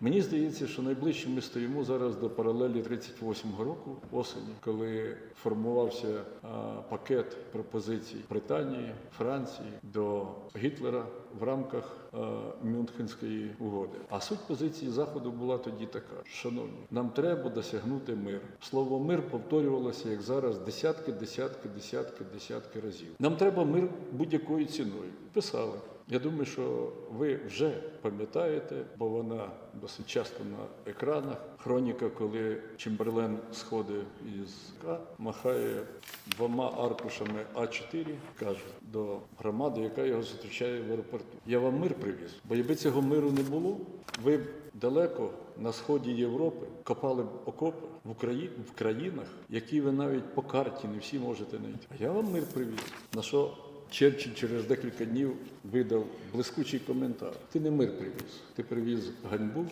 Мені здається, що найближче ми стоїмо зараз до паралелі 38-го року осені, коли формувався а, пакет пропозицій Британії, Франції до Гітлера в рамках а, Мюнхенської угоди. А суть позиції Заходу була тоді така: шановні, нам треба досягнути мир. Слово мир повторювалося як зараз десятки, десятки, десятки, десятки разів. Нам треба мир будь-якою ціною. Писали. Я думаю, що ви вже пам'ятаєте, бо вона досить часто на екранах. Хроніка, коли Чемберлен сходить із К, махає двома аркушами А4, каже до громади, яка його зустрічає в аеропорту. Я вам мир привіз, бо якби цього миру не було, ви б далеко на сході Європи копали б окопи в Україні в країнах, які ви навіть по карті не всі можете знайти. А я вам мир привіз. На що Черчилль через декілька днів видав блискучий коментар. Ти не мир привіз, ти привіз ганьбу